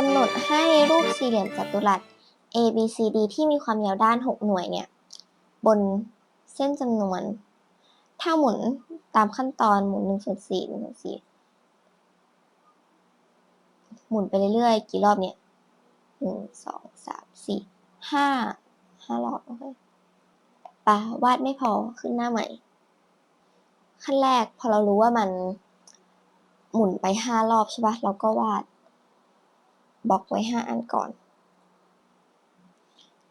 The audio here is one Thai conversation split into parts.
กำหนดให้รูปสี่เหลี่ยมจัตุรัส A B C D ที่มีความยาวด้าน 6 หน่วยเนี่ย บนเส้นจำนวน ถ้าหมุนตามขั้นตอนหมุน1ส่วน4 1ส่วน4หมุนไปเรื่อยๆ กี่รอบเนี่ย 1 2 3 4 5 5 รอบ โอเคปะวาดไม่พอขึ้นหน้าใหม่ ขั้นแรกพอเรารู้ว่ามันหมุนไป 5 รอบใช่ปะเราก็วาด บล็อกไว้ 5 อันก่อน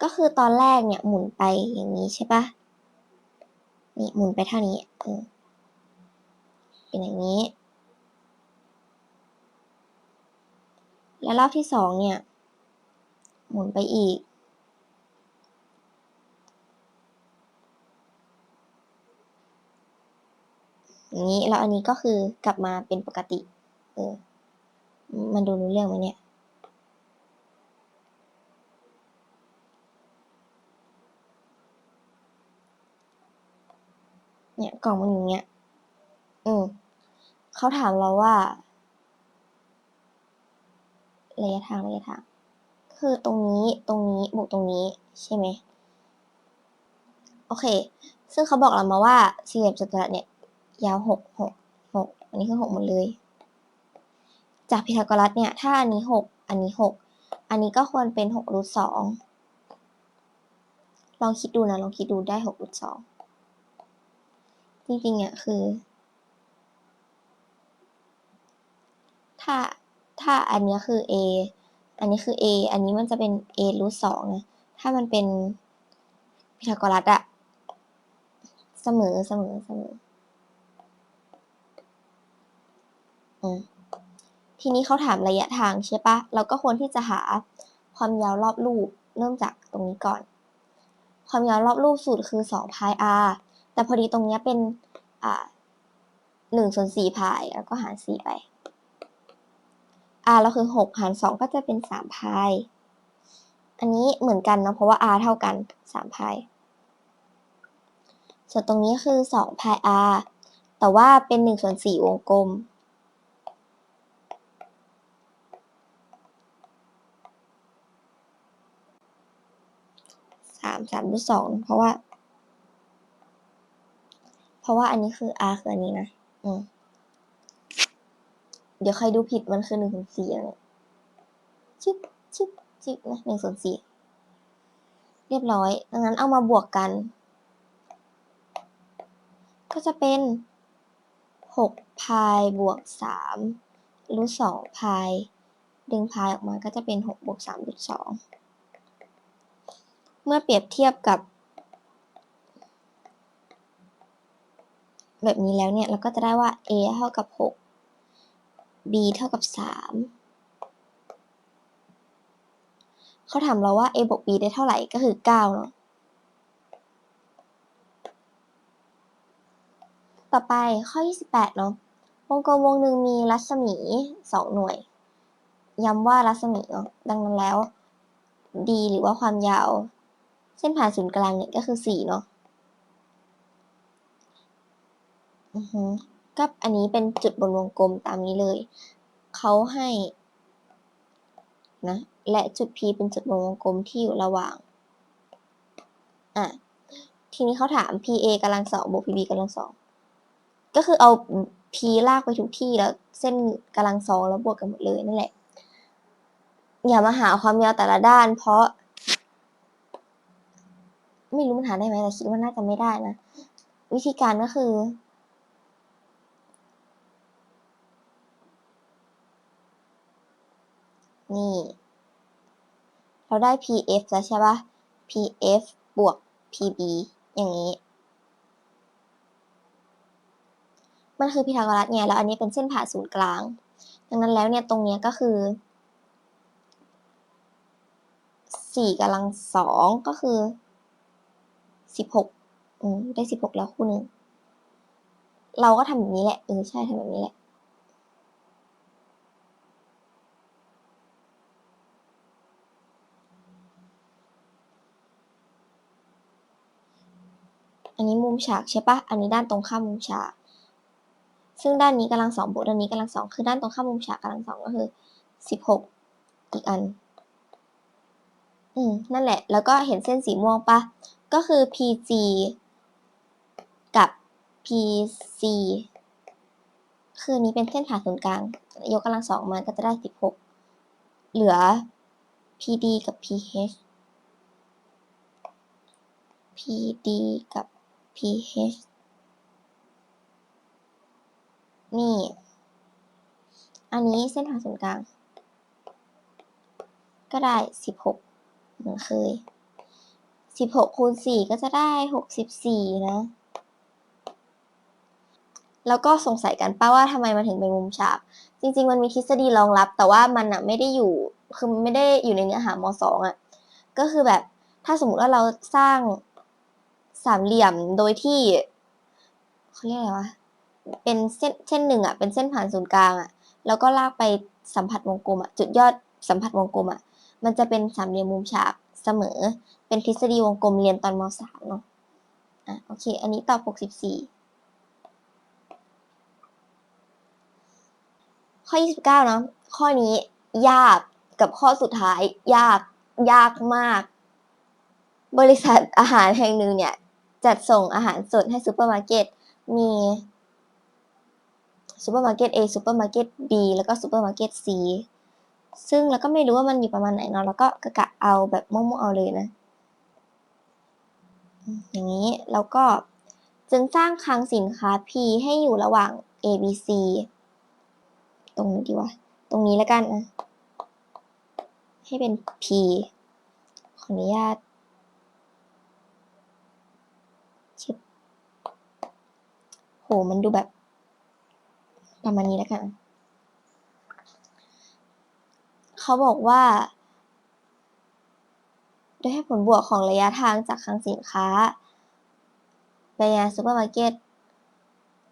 ก็คือตอนแรกเนี่ยหมุนไปอย่างนี้ใช่ปะนี่หมุนไปเท่านี้เออเป็นอย่างนี้ แล้วรอบที่สองเนี่ย หมุนไปอีก อย่างนี้แล้วอันนี้ก็คือกลับมาเป็นปกติ เออ มันดูรู้เรื่องไหมเนี่ย เนี่ยกล่องมันอย่างเงี้ย อืมเขาถามเราว่าระยะทางระยะทาง คือตรงนี้ตรงนี้บวกตรงนี้ใช่ไหมโอเค ซึ่งเขาบอกเรามาว่าสี่เหลี่ยมจัตุรัสเนี่ย ยาวหกหกหกอันนี้คือหกหมดเลย จากพีทาโกรัสเนี่ย ถ้าอันนี้หกอันนี้หกอันนี้ก็ควรเป็นหกรูทสองลองคิดดูนะ ลองคิดดูได้หกรูทสอง จริงๆอะคือ ถ้าถ้าอันนี้คือ a อันนี้คือ a อันนี้มันจะเป็น a รูทสองนะถ้ามันเป็นพีทาโกรัสอะเสมอเสมอเสมออืมทีนี้เขาถามระยะทางใช่ปะ เราก็ควรที่จะหาความยาวรอบรูป เริ่มจากตรงนี้ก่อน ความยาวรอบรูปสูตรคือ2 pi r แต่พอดีตรงเนี้ยเป็นอ่าหนึ่งส่วนสี่พายแล้วก็หารสี่ไป r เราคือหกหารสองก็จะเป็นสามพาย อันนี้เหมือนกันเนาะเพราะว่า r เท่ากันสามพาย ส่วนตรงนี้คือสองพาย r แต่ว่าเป็นหนึ่งส่วนสี่วงกลมสามสามรูทสองเพราะว่า ราะว่าอันนี้คือ r คืออันนี้นะ อืม เดี๋ยวใครดูผิดมันคือหนึ่งส่วนสี่อะไรชิบชิบชิบนะหนึ่งส่วนสี่เรียบร้อย ดังนั้นเอามาบวกกัน ก็จะเป็นหกพายบวกสามรูทสองพายดึงพายออกมาก็จะเป็นหกบวกสามรูทสองเมื่อเปรียบเทียบกับ แบบนี้แล้วเนี่ยเราก็จะได้ว่า a เท่ากับหก b เท่ากับสามเขาถามเราว่า a บวก b ได้เท่าไหร่ก็คือเก้าเนาะ ต่อไปข้อ 28 เนาะ วงกลมวงหนึ่งมีรัศมี 2 หน่วย ย้ำว่ารัศมีเนาะ ดังนั้นแล้ว d หรือว่าความยาว เส้นผ่านศูนย์กลางเนี่ยก็คือ 4 เนาะ อือฮึก็อันนี้เป็นจุดบนวงกลมตามนี้เลย เขาให้นะ และจุด P เป็นจุดบนวงกลมที่อยู่ระหว่าง อะ ทีนี้เขาถาม PA กำลังสองบวก PB กำลังสอง ก็คือเอา P ลากไปทุกที่แล้ว เส้นกำลังสองแล้วบวกกันหมดเลยนั่นแหละ อย่ามาหาความยาวแต่ละด้าน เพราะ ไม่รู้มันหาได้ไหมแต่คิดว่าน่าจะไม่ได้นะ วิธีการก็คือ นี่ เราได้ PF แล้วใช่ปะ PF บวก PB อย่างนี้ มันคือพีทาโกรัสไงแล้วอันนี้เป็นเส้นผ่าศูนย์กลาง ดังนั้นแล้วเนี่ยตรงเนี้ยก็คือสี่กำลังสองก็คือสิบหกอืมได้สิบหกแล้วคู่หนึ่งเราก็ทำแบบนี้แหละเออใช่ทำแบบนี้แหละ อันนี้ มุมฉากใช่ปะอันนี้ด้านตรงข้ามมุมฉาก ซึ่งด้านนี้กำลังสองบวกด้านนี้กำลังสองคือด้านตรงข้ามมุมฉากกำลังสองก็คือสิบหกอีกอัน อืม นั่นแหละ แล้วก็เห็นเส้นสีม่วงปะ ก็คือ PG กับ PC คือนี้เป็นเส้นผ่าศูนย์กลาง ยกกำลังสองมันก็จะได้16เหลือ PD กับ PH PD กับ PH นี่ อันนี้เส้นผ่าศูนย์กลาง ก็ได้ 16 เหมือนเคย 16คูณ4ก็จะได้ 64 นะ แล้วก็สงสัยกันป้าว่าทำไมมันถึงเป็นมุมฉาก จริง ๆ มันมีทฤษฎีรองรับ แต่ว่ามันอะไม่ได้อยู่ คือไม่ได้อยู่ในเนื้อหามสองอะก็คือแบบถ้าสมมติว่าเราสร้าง สามเหลี่ยมโดยที่เขาเรียกอะไรวะเป็นเส้นเส้นหนึ่งอะเป็นเส้นผ่านศูนย์กลางอะแล้วก็ลากไปสัมผัสวงกลมอะจุดยอดสัมผัสวงกลมอะมันจะเป็นสามเหลี่ยมมุมฉากเสมอ เป็นทฤษฎีวงกลมเรียนตอนมสามเนาะอะโอเค อันนี้ตอบหกสิบสี่ข้อ 29 เนาะ ข้อนี้ยากกับข้อสุดท้าย ยาก ยากมาก บริษัทอาหารแห่งหนึ่งเนี่ย จัดส่งอาหารสดให้ซูเปอร์มาร์เก็ต มีซูเปอร์มาร์เก็ต A ซูเปอร์มาร์เก็ต B แล้วก็ซูเปอร์มาร์เก็ต C ซึ่งเราก็ไม่รู้ว่ามันอยู่ประมาณไหนเนาะแล้วก็กะกะเอาแบบมั่วๆเอาเลยนะ อย่างนี้แล้วก็จึงสร้างคลังสินค้า P ให้อยู่ระหว่าง A B C ตรงนี้ดีวะ ตรงนี้แล้วกันนะ ให้เป็น P ขออนุญาตชิบ โหมันดูแบบประมาณนี้แล้วกัน เขาบอกว่า โดยให้ผลบวกของระยะทางจากคลังสินค้า ไปยังซูเปอร์มาร์เก็ต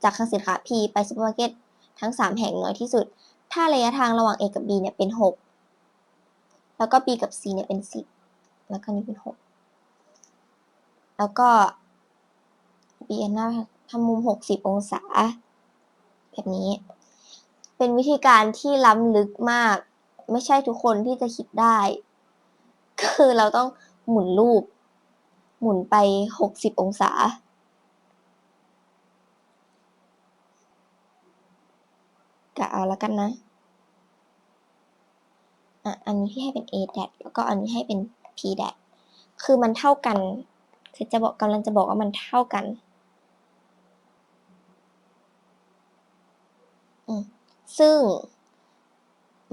จากคลังสินค้า P ไปซูเปอร์มาร์เก็ตทั้ง 3 แห่งน้อยที่สุด ถ้าระยะทางระหว่าง A กับ B เนี่ยเป็น 6 แล้วก็ B กับ C เนี่ยเป็น 10 แล้วก็นี่เป็น 6 แล้วก็ B อันหน้า ทำมุม 60 องศา แบบนี้ เป็นวิธีการที่ล้ำลึกมาก ไม่ใช่ทุกคนที่จะคิดได้ ก็คือเราต้องหมุนรูป หมุนไป 60 องศากะเอาแล้วกันนะ อะ อันนี้พี่ให้เป็น a d a t แล้วก็อันนี้ให้เป็น p d a t คือมันเท่ากัน คือจะบอกกำลังจะบอกว่ามันเท่ากัน อืม ซึ่ง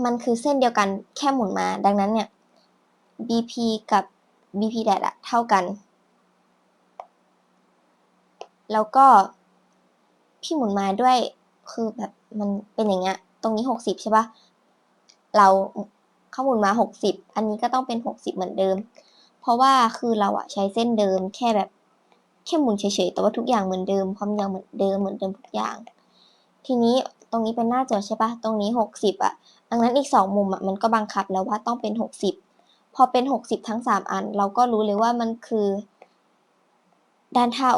มันคือเส้นเดียวกันแค่หมุนมา ดังนั้นเนี่ย bp กับ bp d a t อะเท่ากัน แล้วก็พี่หมุนมาด้วยคือแบบมันเป็นอย่างเงี้ย ตรงนี้ 60 ใช่ปะเราเข้าหมุนมา 60 อันนี้ก็ต้องเป็น 60 เหมือนเดิม เพราะว่าคือเราอะใช้เส้นเดิมแค่แบบแค่หมุนเฉยๆ แต่ว่าทุกอย่างเหมือนเดิม ความยาวเหมือนเดิมเหมือนเดิมทุกอย่าง ทีนี้ ตรงนี้เป็นหน้าจอใช่ปะตรงนี้ 60อะดังนั้นอีก 2 มุมอะมันก็บังคับแล้วว่าต้องเป็น 60 พอเป็น 60 ทั้ง 3 อัน เราก็รู้เลยว่ามันคือด้านเท่า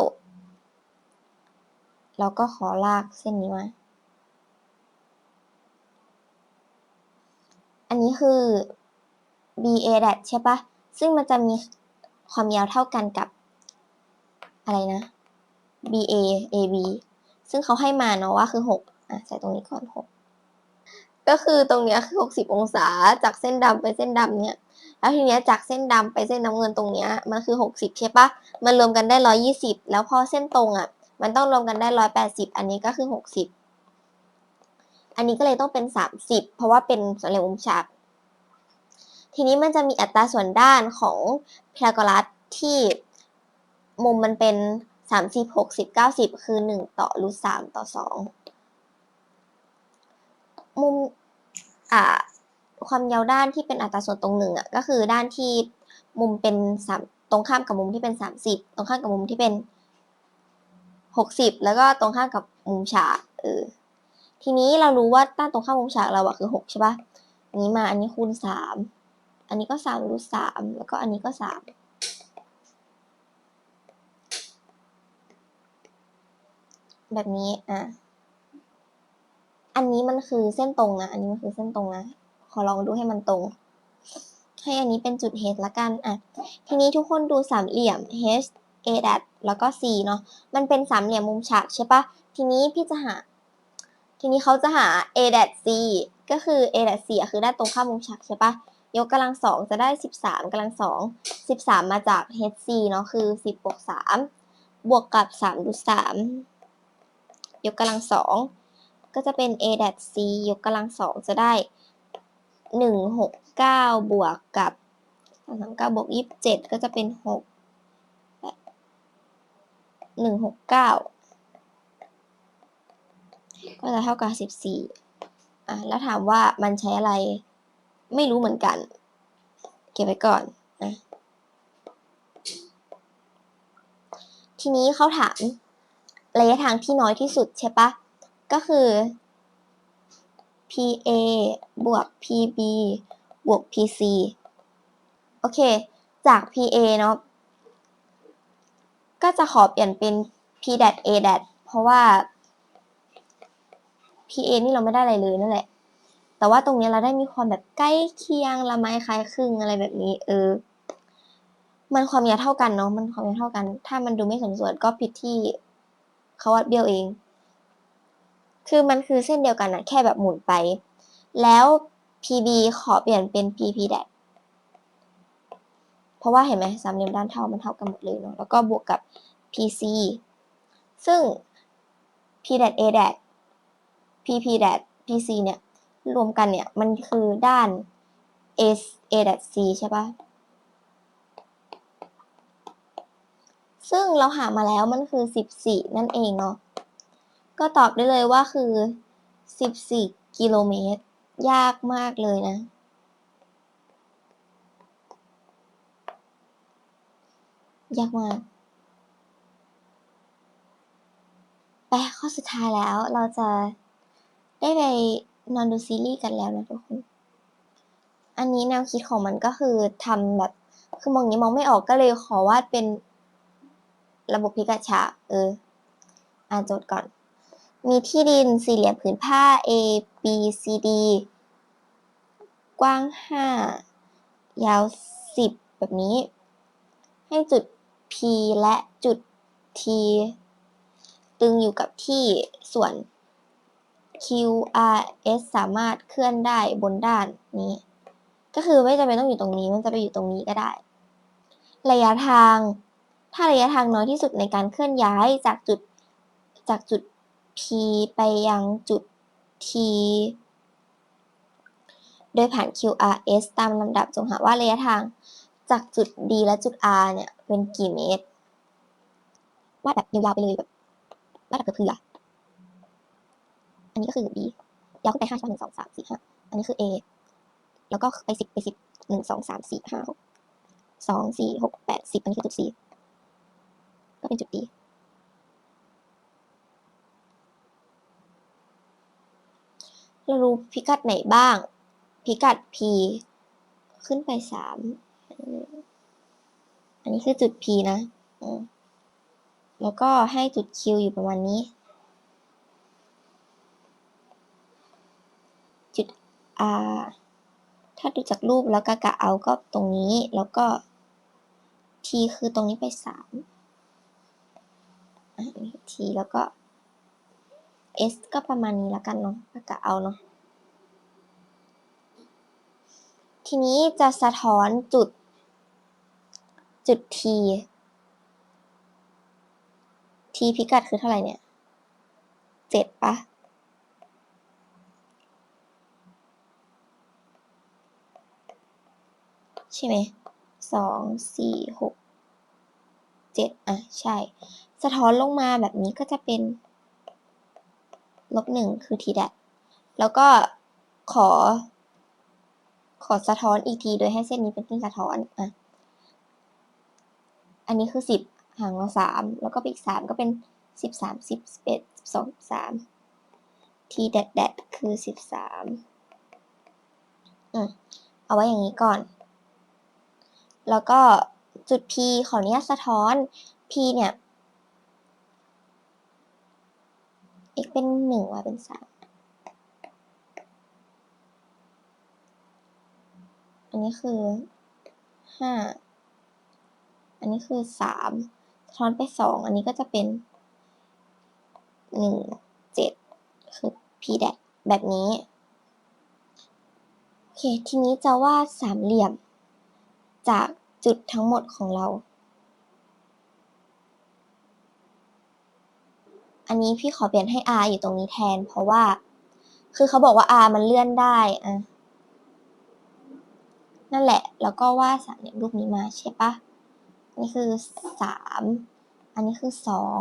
เราก็ขอลากเส้นนี้มา อันนี้คือ BA d a t ใช่ปะซึ่งมันจะมีความยาวเท่ากันกับ อะไรนะ BA AB ซึ่งเขาให้มาเนาะว่าคือ 6 อะใส่ตรงนี้ก่อน6ก็คือตรงเนี้ยคือ60องศาจากเส้นดำไปเส้นดำเนี่ยแล้วทีเนี้ยจากเส้นดำไปเส้นน้ำเงินตรงเนี้ยมันคือ60ใช่ปะมันรวมกันได้120แล้วพอเส้นตรงอะ มันต้องรวมกันได้180อันนี้ก็คือ60อันนี้ก็เลยต้องเป็น30เพราะว่าเป็นสามเหลี่ยมมุมฉากทีนี้มันจะมีอัตราส่วนด้านของพีทาโกรัสที่มุมมันเป็น 30 60 90 คือ 1 ต่อรูท3ต่อ 2 มุมอ่าความยาวด้านที่เป็นอัตราส่วนตรงหนึ่งอะก็คือด้านที่มุมเป็นสามตรงข้ามกับมุมที่เป็น 30 ตรงข้ามกับมุมที่เป็น 60 แล้วก็ตรงข้ามกับมุมฉากเออทีนี้เรารู้ว่าด้านตรงข้ามมุมฉากเราอะคือ 6 ใช่ปะอันนี้มาอันนี้คูณ 3 อันนี้ก็3รูท3แล้วก็อันนี้ก็ 3 แบบนี้อะ อันนี้มันคือเส้นตรงนะ อันนี้มันคือเส้นตรงนะ ขอลองดูให้มันตรง ให้อันนี้เป็นจุด H ละกัน อะ ทีนี้ทุกคนดูสามเหลี่ยม H A แล้วก็ C เนาะ มันเป็นสามเหลี่ยมมุมฉากใช่ปะ ทีนี้พี่จะหา ทีนี้เขาจะหา A d a t C ก็คือ A d a t C คือได้ตรงข้ามมุมฉากใช่ปะยกกำลังสองจะได้ 13กำลังสอง13 มาจาก HC เนาะคือ 10บวก3บวกกับ3รูท3ยกกำลังสอง ก็จะเป็น A d a t C ยกกำลังสองจะได้ 169 บวกกับ39บวก27 ก็จะเป็น 6 169 ก็จะเท่ากับ 14อะแล้วถามว่ามันใช้อะไร ไม่รู้เหมือนกัน เก็บไว้ก่อนนะทีนี้เขาถามระยะทางที่น้อยที่สุดใช่ปะ ก็คือ PA บวก PB บวก PC โอเค จาก PA เนาะ ก็จะขอเปลี่ยนเป็น P dat A dat เพราะว่า PA นี่เราไม่ได้อะไรเลยนั่นแหละ แต่ว่าตรงนี้เราได้มีความแบบใกล้เคียงละไมคล้ายคลึงอะไรแบบนี้ เออ มันความยาวเท่ากันเนาะ มันความยาวเท่ากัน ถ้ามันดูไม่สมส่วนก็ผิดที่เขาวัดเบี้ยวเอง คือมันคือเส้นเดียวกันนะแค่แบบหมุนไป แล้ว PB ขอเปลี่ยนเป็น PP dat เพราะว่าเห็นไหมสามเหลี่ยมด้านเท่ามันเท่ากันหมดเลยเนาะแล้วก็บวกกับ PC ซึ่ง P dat A dat PP dat PC เนี่ย รวมกันเนี่ย มันคือด้าน A A dat C ใช่ปะซึ่งเราหามาแล้วมันคือ 14 นั่นเองเนาะ ก็ตอบได้เลยว่าคือ 14 กิโลเมตร ยากมากเลยนะ ยากมากไปข้อสุดท้ายแล้วเราจะได้ไปนอนดูซีรีส์กันแล้วนะทุกคน อันนี้แนวคิดของมันก็คือทำแบบ คือมองอย่างนี้มองไม่ออกก็เลยขอวาดเป็นระบบพิกัดฉาเออ อ่านโจทย์ก่อน มีที่ดินสี่เหลี่ยมผืนผ้า A B C D กว้าง 5 ยาว 10 แบบนี้ ให้จุด P และจุด T ตึงอยู่กับที่ส่วน Q R S สามารถเคลื่อนได้บนด้านนี้ ก็คือไม่จำเป็นต้องอยู่ตรงนี้ มันจะไปอยู่ตรงนี้ก็ได้ ระยะทาง ถ้าระยะทางน้อยที่สุดในการเคลื่อนย้ายจากจุดจากจุด P ไปยังจุด T โดยผ่าน QRS ตามลำดับจงหาว่าระยะทางจากจุด D และจุด R เนี่ยเป็นกี่เมตรวาดแบบยาวๆไปเลยแบบวาดแบบเผื่ออันนี้ก็คือ B ยาวขึ้นไปห้าใช่ไหมหนึ่งสองสามสี่ห้าอันนี้คือ A แล้วก็ไปสิบไปสิบหนึ่งสองสามสี่ห้าหกสองสี่หกแปดสิบอันนี้คือจุด C ก็เป็นจุด D เรารู้พิกัดไหนบ้าง พิกัด P ขึ้นไปสามอันนี้คือจุด P นะแล้วก็ให้จุด Q อยู่ประมาณนี้ จุด R ถ้าดูจากรูปแล้วกะกะเอาก็ตรงนี้แล้วก็ T คือตรงนี้ไปสามอันนี้ T แล้วก็ S ก็ประมาณนี้แล้วกันเนาะกะกะเอาเนาะ ทีนี้จะสะท้อนจุด จุด T T พิกัดคือเท่าไหร่เนี่ยเจ็ดปะใช่ไหมสอง สี่หก เจ็ดอะ ใช่ สะท้อนลงมาแบบนี้ก็จะเป็น ลบหนึ่งคือ t แดแล้วก็ขอ ขอสะท้อนอีกทีโดยให้เส้นนี้เป็นเส้นสะท้อนอะอันนี้คือสิบห่างมาสามแล้วก็อีกสามก็เป็นสิบสามสิบสิบเอ็ดสิบสองสิบสาม t แดดแดดคือสิบสามอืมเอาไว้อย่างนี้ก่อน แล้วก็จุด P ขออนุญาตสะท้อน P เนี่ย เป็นหนึ่ง y เป็นสามอันนี้คือห้าอันนี้คือสามทอนไปสองอันนี้ก็จะเป็นหนึ่งเจ็ดคือ p แดกแบบนี้ โอเค ทีนี้จะวาดสามเหลี่ยม จากจุดทั้งหมดของเรา อันนี้พี่ขอเปลี่ยนให้ r อยู่ตรงนี้แทน เพราะว่า คือเขาบอกว่า r มันเลื่อนได้อะนั่นแหละ แล้วก็วาดสามเหลี่ยมรูปนี้มาใช่ปะนี่คือสามอันนี้คือสอง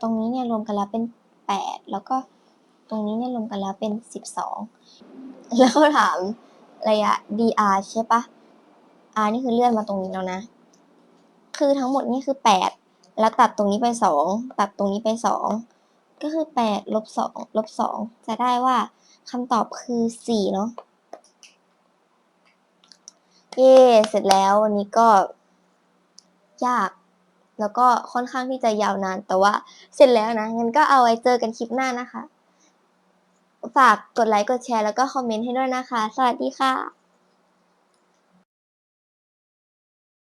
ตรงนี้เนี่ยรวมกันแล้วเป็นแปดแล้วก็ตรงนี้เนี่ยรวมกันแล้วเป็นสิบสองแล้วเขาถามระยะ dr ใช่ปะ r นี่คือเลื่อนมาตรงนี้แล้วนะ คือทั้งหมดนี่คือแปด แล้วตัดตรงนี้ไปสองตัดตรงนี้ไปสองก็คือแปดลบสองลบสองจะได้ว่าคำตอบคือสี่เนาะเย่เสร็จแล้ววันนี้ก็ ยาก แล้วก็ค่อนข้างที่จะยาวนาน แต่ว่าเสร็จแล้วนะงั้นก็เอาไว้เจอกันคลิปหน้านะคะ ฝากกดไลค์กดแชร์แล้วก็คอมเมนต์ให้ด้วยนะคะ สวัสดีค่ะ